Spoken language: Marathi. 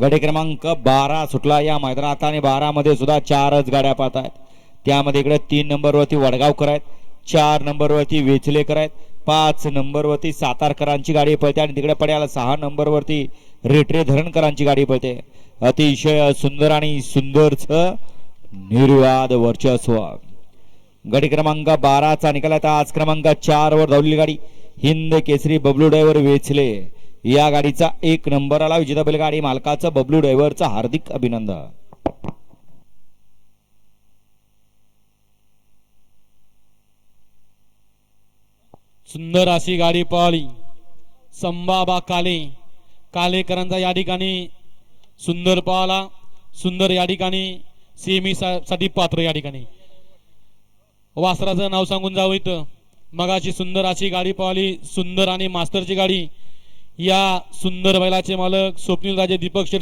गडी क्रमांक बारा सुटला. या मैदानात आणि बारामध्ये सुद्धा चारच गाड्या पाहत आहेत. त्यामध्ये इकडे तीन नंबरवरती वडगावकर आहेत. चार नंबरवरती वेचलेकर आहेत. पाच नंबरवरती सातारकरांची गाडी पळते आणि तिकडे पड्याला सहा नंबरवरती रेटरे धरणकरांची गाडी पळते. अतिशय सुंदर आणि सुंदरच निर्वाद वर्चस्व. गाडी क्रमांक बाराचा निकाल आता आज क्रमांक चार वर धावलेली गाडी. हिंद केसरी बबलू ड्रायव्हर वेचले. या गाडीचा एक नंबर आला. विजेता बैलगाडी मालकाचं बबलू ड्रायव्हरचं हार्दिक अभिनंदन. सुंदर अशी गाडी पळाली. संभाबा काले कालेकरांचा या ठिकाणी सुंदर पळाला. सुंदर या ठिकाणी सेमी सा- साठी पात्र या ठिकाणी. वासराचं नाव सांगून जावं इथं. मगाची सुंदर अशी गाडी पळाली. सुंदर आणि मास्तरची गाडी. या सुंदर बैलाचे मालक स्वप्नील राजे दीपक शेट